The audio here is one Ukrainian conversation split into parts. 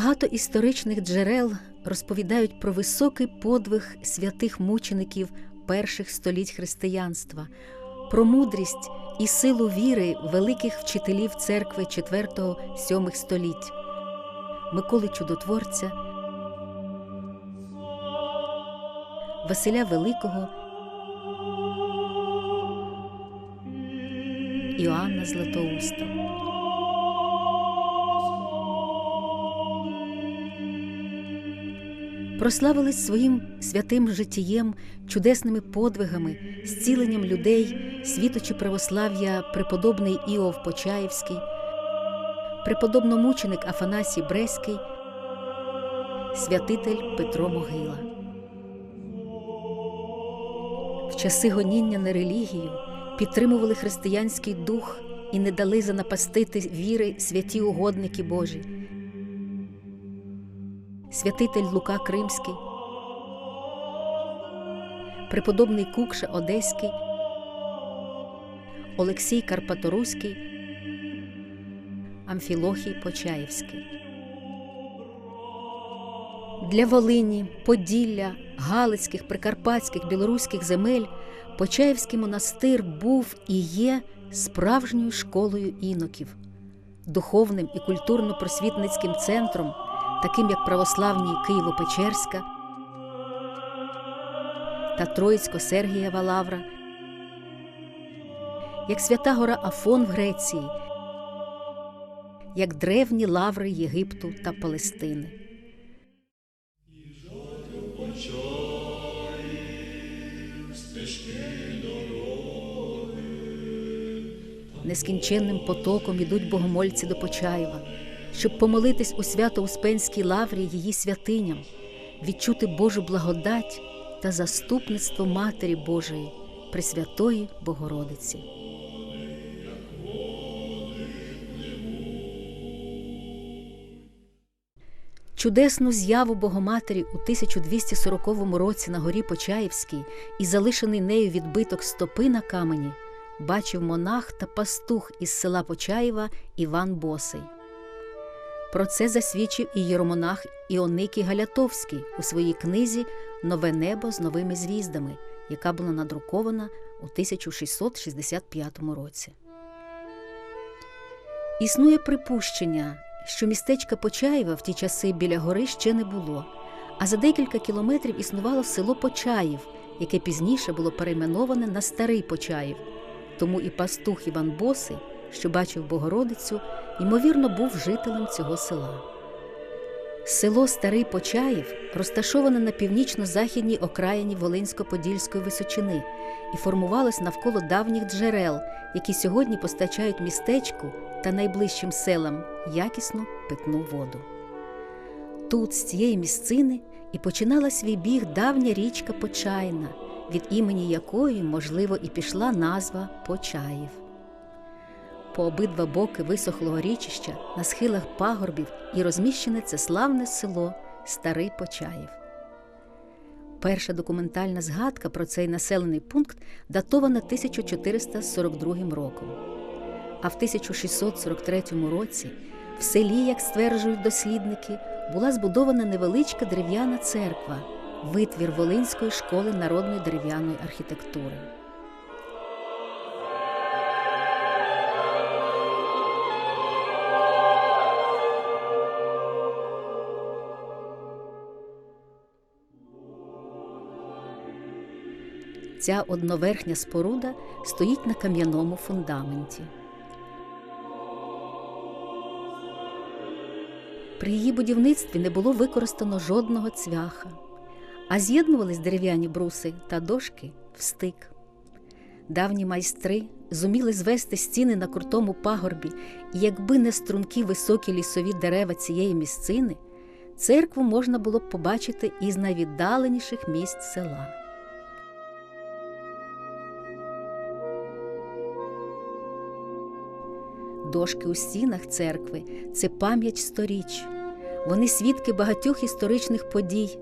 Багато історичних джерел розповідають про високий подвиг святих мучеників перших століть християнства, про мудрість і силу віри великих вчителів церкви 4-7 століть, Миколи Чудотворця, Василя Великого, Іоанна Златоуста. Прославились своїм святим життєм, чудесними подвигами, зціленням людей, світочі православ'я преподобний Іов Почаївський, преподобномученик Афанасій Бреський, святитель Петро Могила. В часи гоніння на релігію підтримували християнський дух і не дали занапастити віри святі угодники Божі святитель Лука Кримський, преподобний Кукша Одеський, Олексій Карпаторуський, Амфілохій Почаївський. Для Волині, Поділля, Галицьких, Прикарпатських, білоруських земель Почаївський монастир був і є справжньою школою іноків, духовним і культурно-просвітницьким центром таким як православні Києво-Печерська та Троїцько-Сергієва Лавра, як свята гора Афон в Греції, як древні лаври Єгипту та Палестини. Нескінченним потоком ідуть богомольці до Почаєва щоб помолитись у свято-успенській лаврі її святиням, відчути Божу благодать та заступництво Матері Божої, Пресвятої Богородиці. Чудесну з'яву Богоматері у 1240 році на горі Почаївській і залишений нею відбиток стопи на камені бачив монах та пастух із села Почаєва Іван Босий. Про це засвідчив і єромонах Іоникій Галятовський у своїй книзі Нове небо з новими звіздами, яка була надрукована у 1665 році. Існує припущення, що містечка Почаєва в ті часи біля гори ще не було, а за декілька кілометрів існувало село Почаїв, яке пізніше було перейменоване на Старий Почаїв. Тому і пастух Іван Босий що бачив Богородицю, ймовірно, був жителем цього села. Село Старий Почаїв розташоване на північно-західній окраїні Волинсько-Подільської височини і формувалось навколо давніх джерел, які сьогодні постачають містечку та найближчим селам якісну питну воду. Тут, з цієї місцини, і починала свій біг давня річка Почайна, від імені якої, можливо, і пішла назва Почаїв по обидва боки висохлого річища на схилах пагорбів і розміщене це славне село Старий Почаїв. Перша документальна згадка про цей населений пункт датована 1442 роком. А в 1643 році в селі, як стверджують дослідники, була збудована невеличка дерев'яна церква, витвір Волинської школи народної дерев'яної архітектури. Ця одноверхня споруда стоїть на кам'яному фундаменті. При її будівництві не було використано жодного цвяха, а з'єднувались дерев'яні бруси та дошки в стик. Давні майстри зуміли звести стіни на крутому пагорбі, і якби не струнки високі лісові дерева цієї місцини, церкву можна було б побачити із найвіддаленіших місць села. Дошки у стінах церкви це пам'ять сторіч. Вони свідки багатьох історичних подій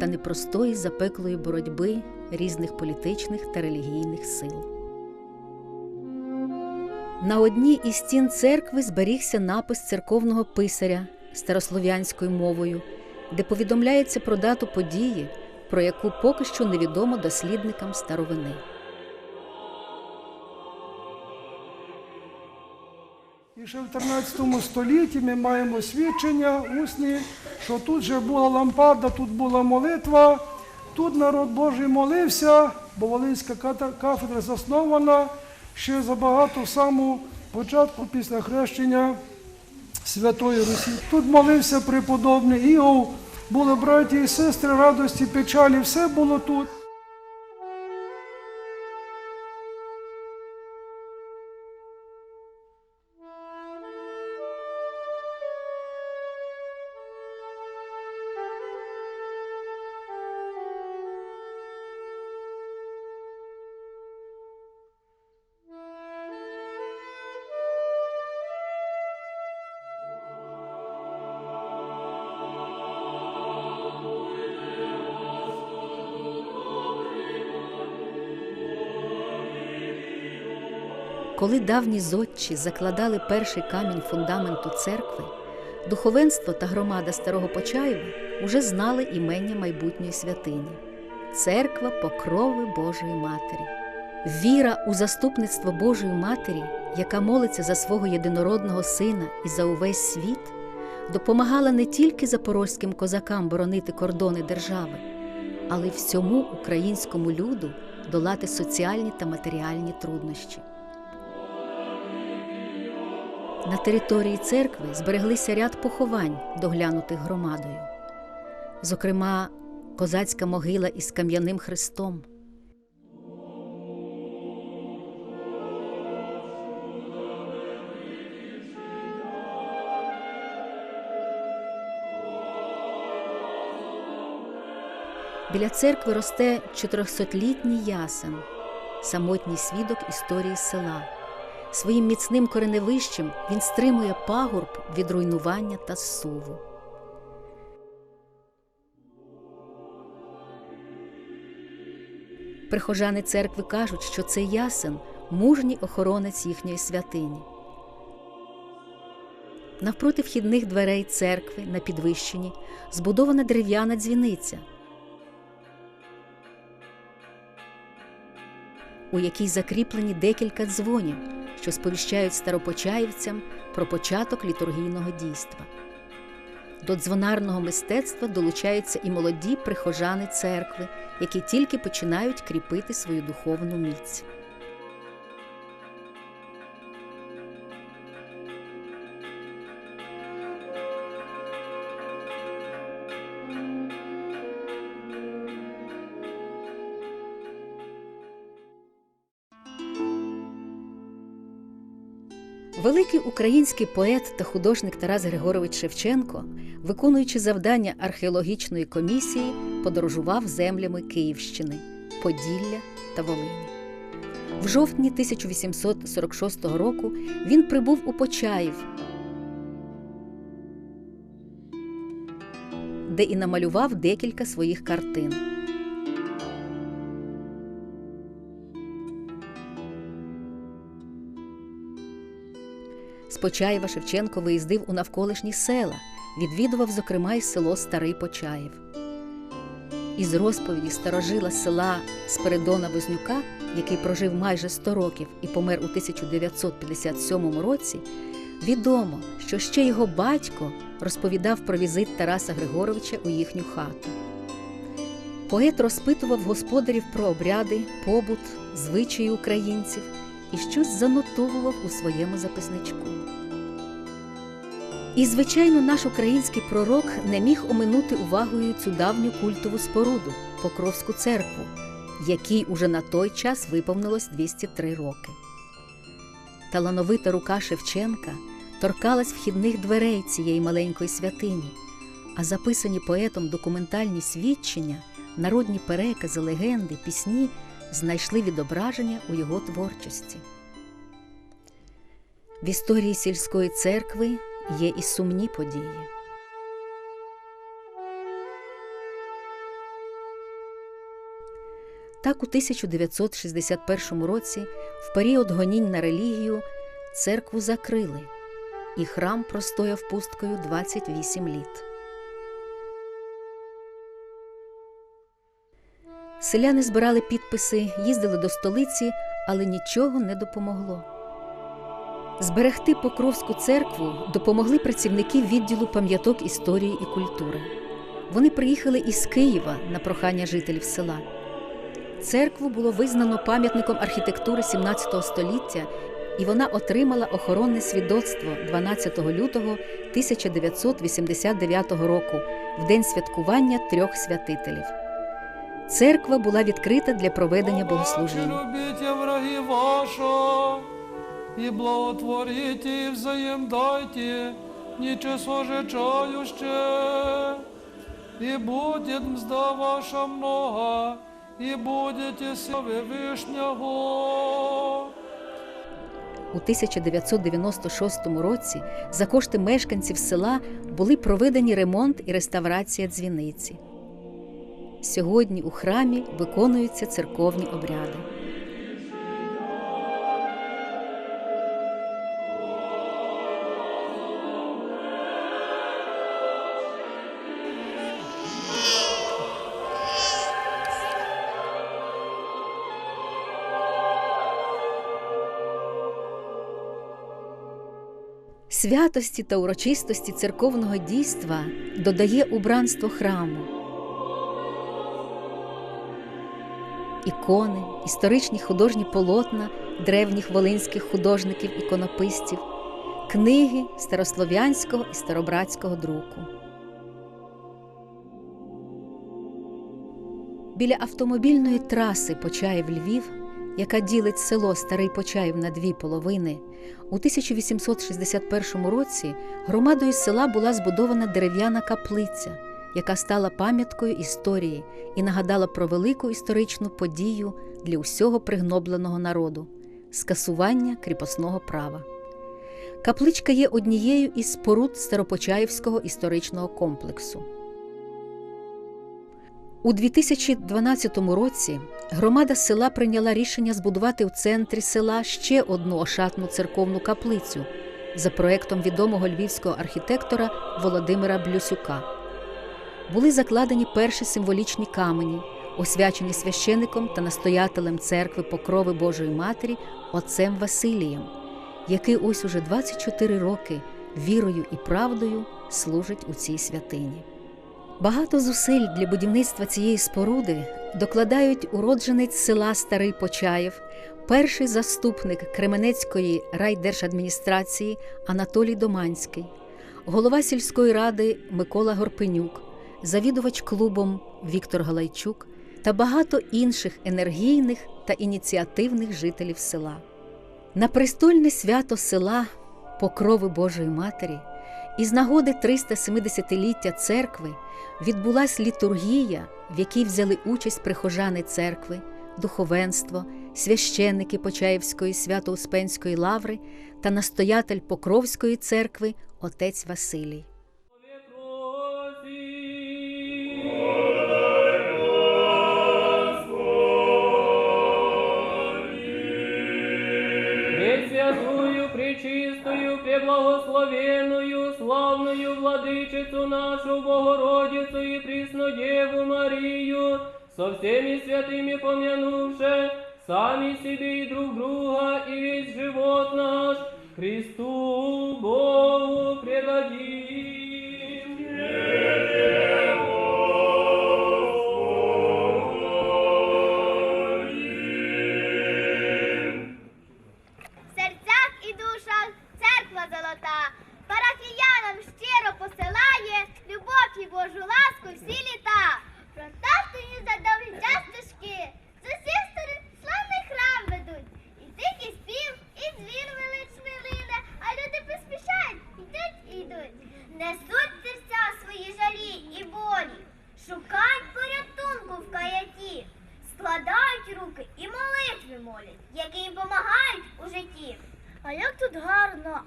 та непростої запеклої боротьби різних політичних та релігійних сил. На одній із стін церкви зберігся напис церковного писаря старослов'янською мовою, де повідомляється про дату події, про яку поки що невідомо дослідникам старовини. І ще в 13 столітті ми маємо свідчення усні, що тут же була лампада, тут була молитва, тут народ Божий молився, бо Волинська кафедра заснована ще забагато в саму початку після хрещення Святої Русі. Тут молився преподобний Іов, були браті і сестри, радості, печалі, все було тут. Коли давні зодчі закладали перший камінь фундаменту церкви, духовенство та громада Старого Почаєва уже знали імення майбутньої святині церква покрови Божої Матері. Віра у заступництво Божої Матері, яка молиться за свого єдинородного сина і за увесь світ, допомагала не тільки запорозьким козакам боронити кордони держави, але й всьому українському люду долати соціальні та матеріальні труднощі. На території церкви збереглися ряд поховань, доглянутих громадою. Зокрема, козацька могила із кам'яним хрестом. Біля церкви росте 400-літній ясен, самотній свідок історії села. Своїм міцним кореневищем він стримує пагорб від руйнування та зсуву. Прихожани церкви кажуть, що це ясен мужній охоронець їхньої святині. Навпроти вхідних дверей церкви на підвищенні збудована дерев'яна дзвіниця, у якій закріплені декілька дзвонів, що сповіщають старопочаївцям про початок літургійного дійства. До дзвонарного мистецтва долучаються і молоді прихожани церкви, які тільки починають кріпити свою духовну міць. Український поет та художник Тарас Григорович Шевченко, виконуючи завдання археологічної комісії, подорожував землями Київщини, Поділля та Волині. В жовтні 1846 року він прибув у Почаїв, де і намалював декілька своїх картин. Почаєва Шевченко виїздив у навколишні села, відвідував, зокрема, й село Старий Почаїв. Із розповіді старожила села Спиридона Вознюка, який прожив майже 100 років і помер у 1957 році, відомо, що ще його батько розповідав про візит Тараса Григоровича у їхню хату. Поет розпитував господарів про обряди, побут, звичаї українців і щось занотовував у своєму записничку. І, звичайно, наш український пророк не міг оминути увагою цю давню культову споруду Покровську церкву, якій уже на той час виповнилось 203 роки. Талановита рука Шевченка торкалась вхідних дверей цієї маленької святині, а записані поетом документальні свідчення, народні перекази, легенди, пісні знайшли відображення у його творчості. В історії сільської церкви є і сумні події. Так, у 1961 році, в період гонінь на релігію, церкву закрили, і храм простояв пусткою 28 літ. Селяни збирали підписи, їздили до столиці, але нічого не допомогло. Зберегти Покровську церкву допомогли працівники відділу пам'яток історії і культури. Вони приїхали із Києва на прохання жителів села. Церкву було визнано пам'ятником архітектури 17 століття, і вона отримала охоронне свідоцтво 12 лютого 1989 року, в день святкування трьох святителів. Церква була відкрита для проведення богослужінь. Любите враги ваша, и благотворите, и взаимдайте, ничего же чающе, и мзда ваша много, и будете слави Вишнього. У 1996 році за кошти мешканців села були проведені ремонт і реставрація дзвіниці. Сьогодні у храмі виконуються церковні обряди. Святості та урочистості церковного дійства додає убранство храму. Ікони, історичні художні полотна древніх волинських художників іконописців, книги старослов'янського і старобратського друку. Біля автомобільної траси Почаїв Львів, яка ділить село Старий Почаїв на дві половини, у 1861 році громадою села була збудована дерев'яна каплиця, яка стала пам'яткою історії і нагадала про велику історичну подію для усього пригнобленого народу скасування кріпосного права. Капличка є однією із споруд Старопочаївського історичного комплексу. У 2012 році громада села прийняла рішення збудувати в центрі села ще одну ошатну церковну каплицю за проектом відомого львівського архітектора Володимира Блюсюка. Були закладені перші символічні камені, освячені священиком та настоятелем церкви Покрови Божої Матері отцем Василієм, який ось уже 24 роки вірою і правдою служить у цій святині. Багато зусиль для будівництва цієї споруди докладають уродженець села Старий Почаєв, перший заступник Кременецької райдержадміністрації Анатолій Доманський, голова сільської ради Микола Горпенюк, завідувач клубом Віктор Галайчук та багато інших енергійних та ініціативних жителів села. На престольне свято села Покрови Божої Матері із нагоди 370-ліття церкви відбулась літургія, в якій взяли участь прихожани церкви, духовенство, священники Почаївської свято-успенської лаври та настоятель Покровської церкви отець Василій. Со всеми святыми помянувши, сами себе и друг друга, и весь живот наш Христу Богу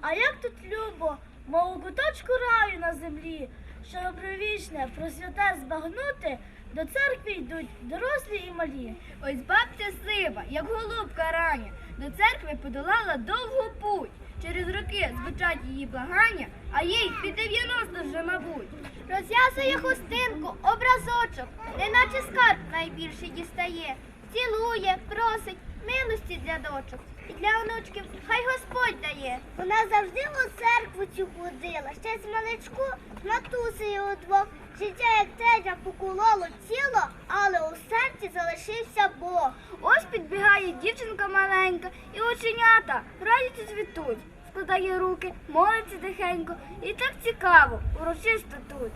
а як тут любо, мов у куточку раю на землі, що добровічне про святе збагнути, до церкви йдуть дорослі і малі. Ось бабця сива, як голубка рання, до церкви подолала довгу путь. Через роки звучать її благання, а їй під 90 вже, мабуть. Розв'язує хустинку, образочок, неначе скарб найбільший дістає. Цілує, просить милості для дочок. Для онучків хай Господь дає. Вона завжди у церкву цю ходила, ще з маличку матусею удвох. Життя як тежа покололо тіло, але у серці залишився Бог. Ось підбігає дівчинка маленька, і оченята радість цвітуть. Складає руки, молиться тихенько, і так цікаво, урочисто тут.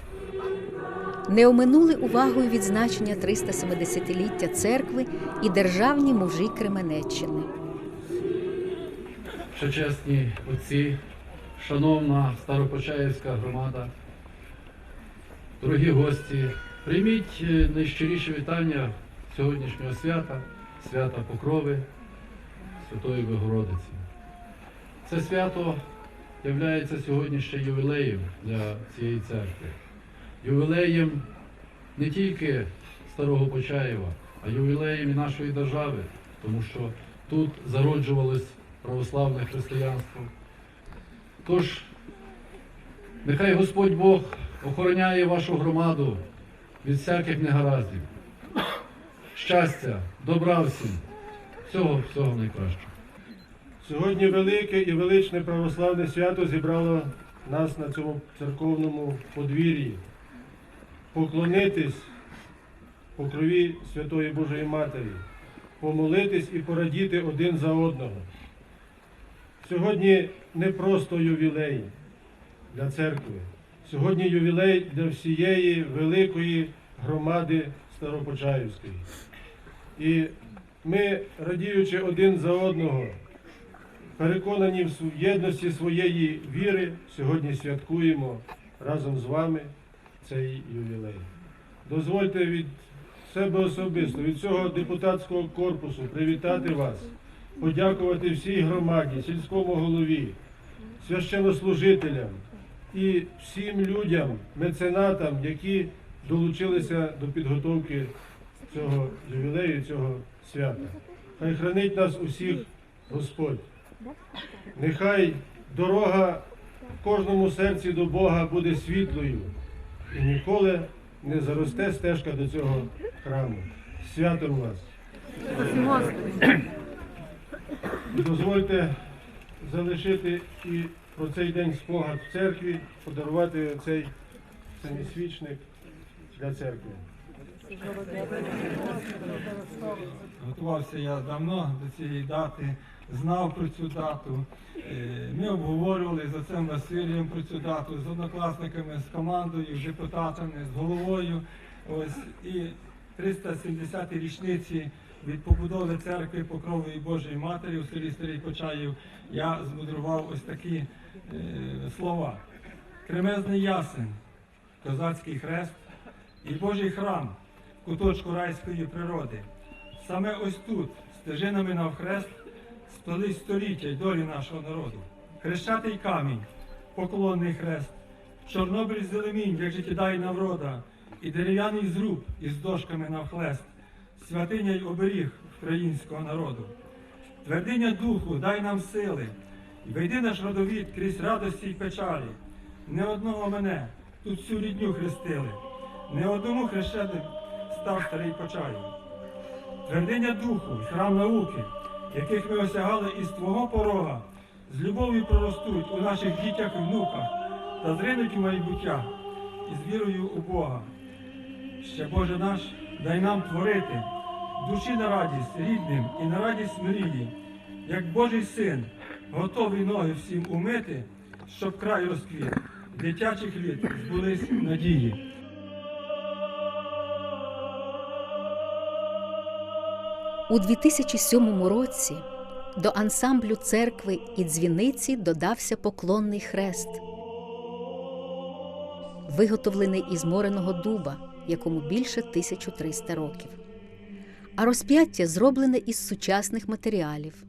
Не оминули увагою відзначення 370-ліття церкви і державні мужі Кременеччини. Всечесні отці, шановна Старопочаївська громада, дорогі гості, прийміть е, найщиріші вітання сьогоднішнього свята, свята Покрови Святої Богородиці. Це свято є сьогодні ще ювілеєм для цієї церкви. Ювілеєм не тільки Старого Почаєва, а ювілеєм і нашої держави, тому що тут зароджувалось православне християнство. Тож, нехай Господь Бог охороняє вашу громаду від всяких негараздів. Щастя, добра всім, всього, всього найкращого. Сьогодні велике і величне православне свято зібрало нас на цьому церковному подвір'ї. Поклонитись покрові Святої Божої Матері, помолитись і порадіти один за одного. Сьогодні не просто ювілей для церкви, сьогодні ювілей для всієї великої громади Старопочаївської. І ми, радіючи один за одного, переконані в єдності своєї віри, сьогодні святкуємо разом з вами цей ювілей. Дозвольте від себе особисто, від цього депутатського корпусу привітати вас, подякувати всій громаді, сільському голові, священнослужителям і всім людям, меценатам, які долучилися до підготовки цього ювілею, цього свята. Хай хранить нас усіх Господь. Нехай дорога в кожному серці до Бога буде світлою і ніколи не заросте стежка до цього храму. Святом вас! Дозвольте залишити і про цей день спогад в церкві, подарувати цей семисвічник для церкви. Готувався я давно до цієї дати, знав про цю дату. Е, Ми обговорювали з отцем Василієм про цю дату, з однокласниками, з командою, з депутатами, з головою. Ось і 370 річниці від побудови церкви Покрової Божої Матері у селі Старий Почаїв я змудрував ось такі е, слова. Кремезний ясен, козацький хрест і Божий храм куточку райської природи. Саме ось тут, стежинами навхрест, столись століття й долі нашого народу. Хрещатий камінь, поклонний хрест, Чорнобиль зелемінь, як життєдайна врода, і дерев'яний зруб із дошками навхлест, святиня й оберіг українського народу. Твердиня духу, дай нам сили, і вийди наш родовід крізь радості й печалі. Не одного мене тут всю рідню хрестили, не одному хрещеним став старий почаю. Твердиня духу, храм науки, яких ми осягали із твого порога, з любов'ю проростуть у наших дітях і внуках та зринуть у майбуття із вірою у Бога. Ще Боже наш, дай нам творити душі на радість рідним і на радість мрії, як Божий син, готовий ноги всім умити, щоб край розквіт, дитячих літ збулись надії. У 2007 році до ансамблю церкви і дзвіниці додався поклонний хрест, виготовлений із мореного дуба, якому більше 1300 років. А розп'яття зроблене із сучасних матеріалів.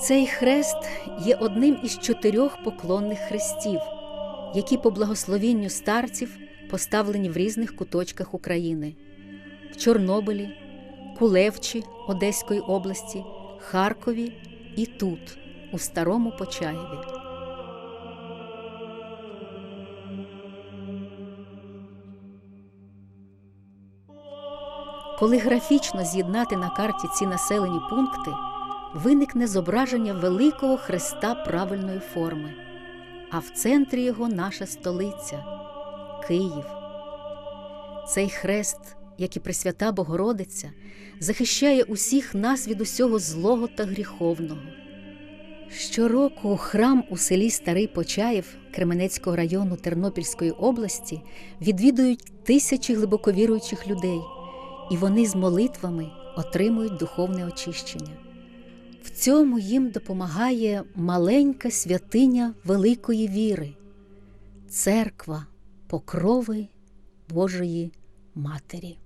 Цей хрест є одним із чотирьох поклонних хрестів, які по благословінню старців поставлені в різних куточках України в Чорнобилі, Кулевчі Одеської області, Харкові і тут, у Старому Почаєві. Коли графічно з'єднати на карті ці населені пункти, виникне зображення великого хреста правильної форми, а в центрі його наша столиця Київ. Цей хрест, як і Пресвята Богородиця, захищає усіх нас від усього злого та гріховного. Щороку храм у селі Старий Почаїв Кременецького району Тернопільської області відвідують тисячі глибоковіруючих людей, і вони з молитвами отримують духовне очищення. В цьому їм допомагає маленька святиня великої віри, церква покрови Божої Матері.